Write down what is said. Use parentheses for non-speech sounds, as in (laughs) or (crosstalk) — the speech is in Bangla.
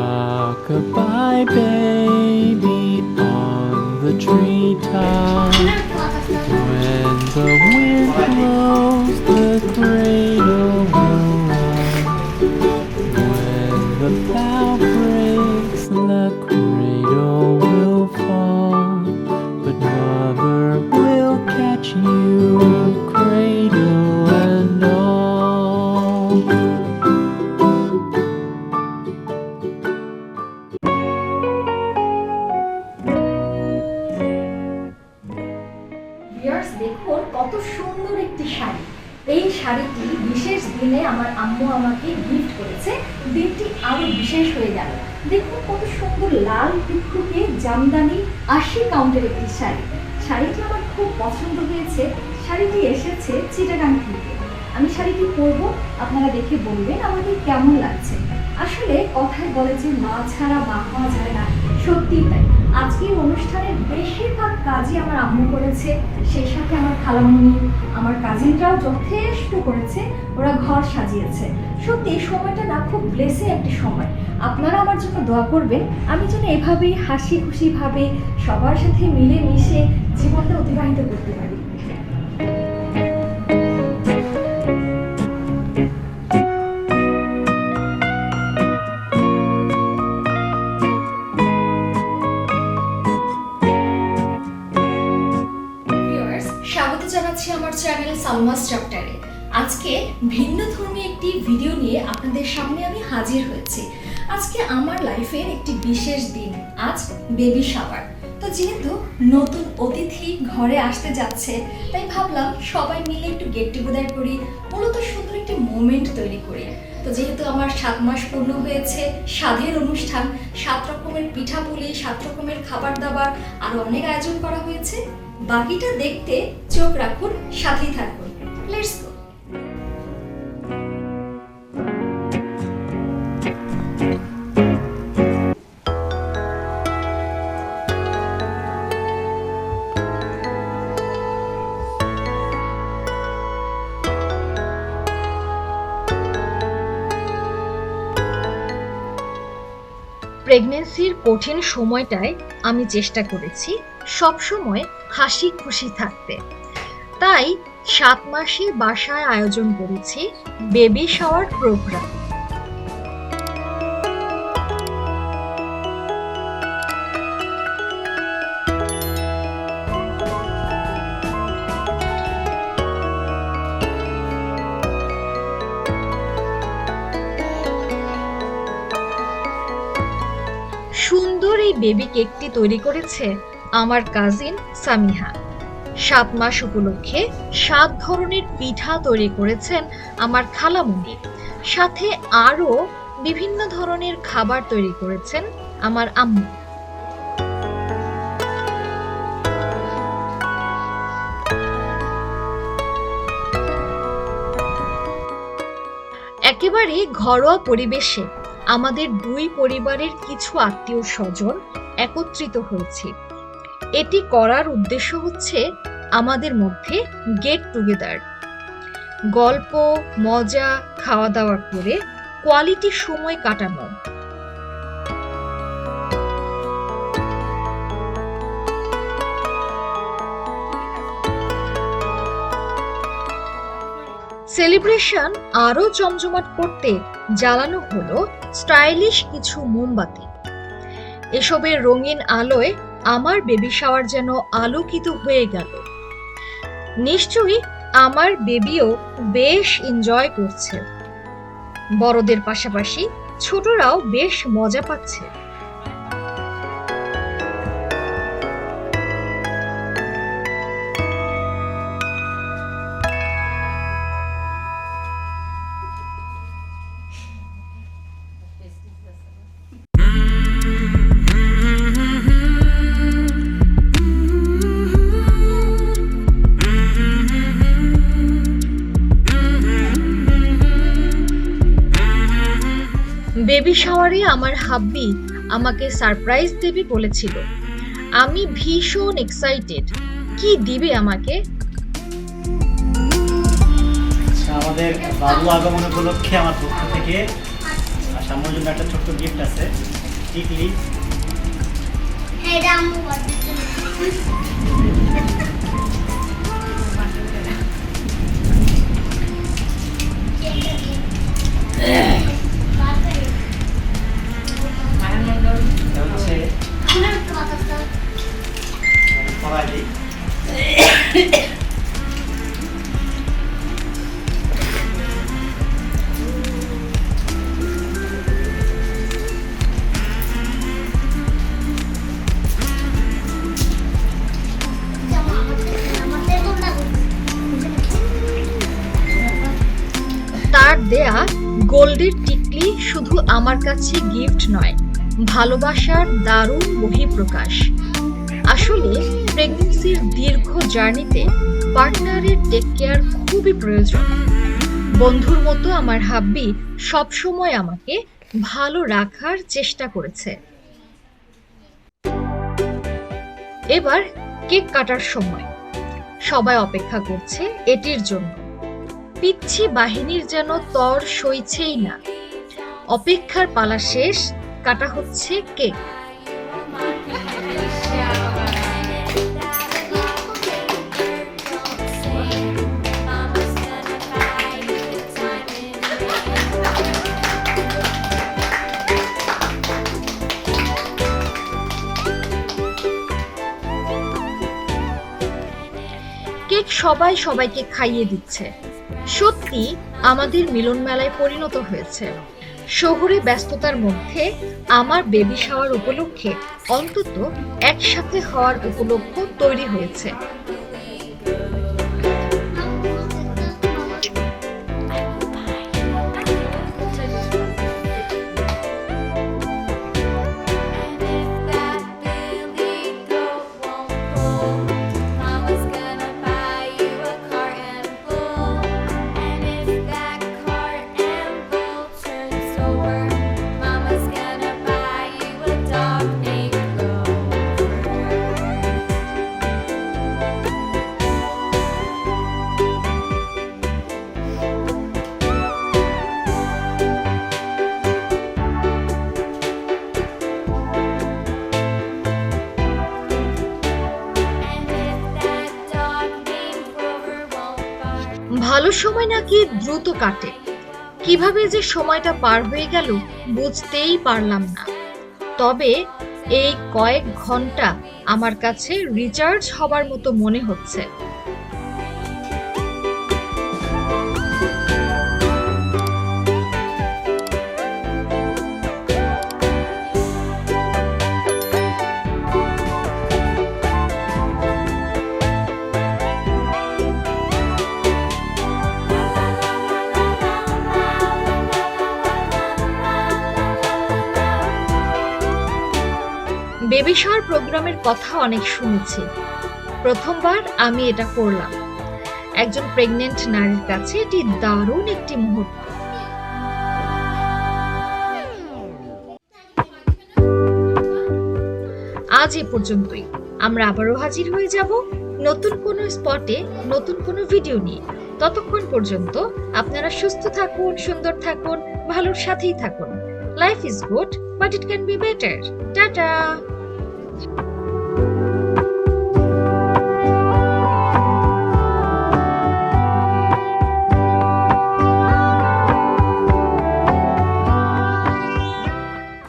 Rockabye baby on the treetop. একটি শাড়ি। এই শাড়িটি বিশেষ দিনে আমার আম্মু আমাকে গিফট করেছে। দিনটি আরও বিশেষ হয়ে গেল। দেখুন কত সুন্দর লাল, টুকটুকে, জামদানি, আশি কাউন্টের একটি শাড়ি। শাড়িটি আমার খুব পছন্দ হয়েছে। শাড়িটি এসেছে চিটাগাং থেকে। আমি শাড়িটি পরবো, আপনারা দেখে বলবেন আমাকে কেমন লাগছে। আসলে কথায় বলে যে মা ছাড়া মা হওয়া যায় না, সত্যিই তাই। আজকের অনুষ্ঠানের বেশিরভাগ কাজই আমার আম্মু করেছে। সেই সাথে আমার খালামুনি, আমার কাজিনরাও যথেষ্ট করেছে। ওরা ঘর সাজিয়েছে। সত্যি, এই সময়টা না, খুব ব্লেসে একটি সময়। আপনারা আমার জন্য দোয়া করবেন। আমি যেন এভাবেই হাসি খুশিভাবে সবার সাথে মিলে মিশে জীবনটা অতিবাহিত করতে পারি। সালমাস চ্যাপ্টারে আজকে ভিন্ন ধর্মী একটি ভিডিও নিয়ে আপনাদের সামনে আমি হাজির হয়েছি। আজকে আমার লাইফের একটি বিশেষ দিন। আজ বেবি শাওয়ার তো যেহেতু নতুন অতিথি ঘরে আসতে যাচ্ছে, তাই ভাবলাম সবাই মিলে একটু গেট টুগেদার করি, মূলত সুন্দর একটি মোমেন্ট তৈরি করি। তো যেহেতু আমার সাত মাস পূর্ণ হয়েছে, স্বাদের অনুষ্ঠান, সাত রকমের পিঠাপুলি সাত রকমের খাবার দাবার, আরও অনেক আয়োজন করা হয়েছে। বাকিটা দেখতে চোখ রাখুন, সাথেই থাকুন। লেটস গো প্রেগনেন্সির কঠিন সময়টায় আমি চেষ্টা করেছি সব সময় হাসি খুশি থাকতে। তাই সাত মাসে বাসায় আয়োজন করেছি বেবি শাওয়ার প্রোগ্রাম। এই বেবি কেকটি তৈরি করেছে আমার কাজিন সামিহা। সাত মাস উপলক্ষে সাত ধরনের পিঠা তৈরি করেছেন আমার খালামুনি। সাথে আরও বিভিন্ন ধরনের খাবার তৈরি করেছেন আমার আম্মু। একেবারে ঘরোয়া পরিবেশে আমাদের দুই পরিবারের কিছু আত্মীয় স্বজন একত্রিত হয়েছে। এটি করার উদ্দেশ্য হচ্ছে আমাদের মধ্যে গেট টুগেদার গল্প, মজা খাওয়া দাওয়া করে কোয়ালিটি সময় কাটানো। সেলিব্রেশন আরও জমজমাট করতে জ্বালানো হলো স্টাইলিশ কিছু মোমবাতি। এসবের রঙিন আলোয় আমার বেবি শাওয়ার যেন আলোকিত হয়ে গেল। নিশ্চয়ই আমার বেবিও বেশ এনজয় করছে। বড়দের পাশাপাশি ছোটরাও বেশ মজা পাচ্ছে। বেবি শাওয়ারে আমার হাব্বি আমাকে সারপ্রাইজ দেবে বলেছিল। আমি ভীষণ এক্সাইটেড কি দিবে আমাকে? আচ্ছা, আমাদের বাবু আগমন উপলক্ষে আমার পক্ষ থেকে সামনের জন্য একটা ছোট্ট গিফট আছে। টিকলি এটা (laughs) দিই। তার দেয়া গোল্ডের টিকলি শুধু আমার কাছে গিফট নয় ভালোবাসার দারুণ বহিঃপ্রকাশ। আসলে প্রেগনেন্সির দীর্ঘ জার্নিতে পার্টনারের টেক কেয়ার খুবই প্রয়োজন। বন্ধুর মতো আমার হাব্বি সবসময় আমাকে ভালো রাখার চেষ্টা করেছে। এবার কেক কাটার সময়। সবাই অপেক্ষা করছে এটির জন্য। পিচ্ছি বাহিনীর যেন তর সইছেই না। অপেক্ষার পালা শেষ, কাটা হচ্ছে কেক। সবাই সবাইকে খাইয়ে দিচ্ছে। সত্যি, আমাদের মিলন মেলায় পরিণত হয়েছে। শহুরে ব্যস্ততার মধ্যে আমার বেবি শাওয়ার উপলক্ষে অন্তত একসাথে হওয়ার উপলক্ষ তৈরি হয়েছে। ভালো সময় নাকি দ্রুত কাটে? কীভাবে যে সময়টা পার হয়ে গেল বুঝতেই পারলাম না। তবে এই কয়েক ঘণ্টা আমার কাছে রিচার্জ হবার মতো মনে হচ্ছে। বেবি শাওয়ার প্রোগ্রামের কথা অনেক শুনেছি। প্রথমবার আমি এটা করলাম। একজন প্রেগনেন্ট নারীর কাছে এটি দারুণ একটি মুহূর্ত। আজ এ পর্যন্তই। আমরা আবারও হাজির হয়ে যাব নতুন কোনো স্পটে, নতুন কোনো ভিডিও নিয়ে। ততক্ষণ পর্যন্ত আপনারা সুস্থ থাকুন, সুন্দর থাকুন, ভালোর সাথেই থাকুন। Life is good but it can be better tata! you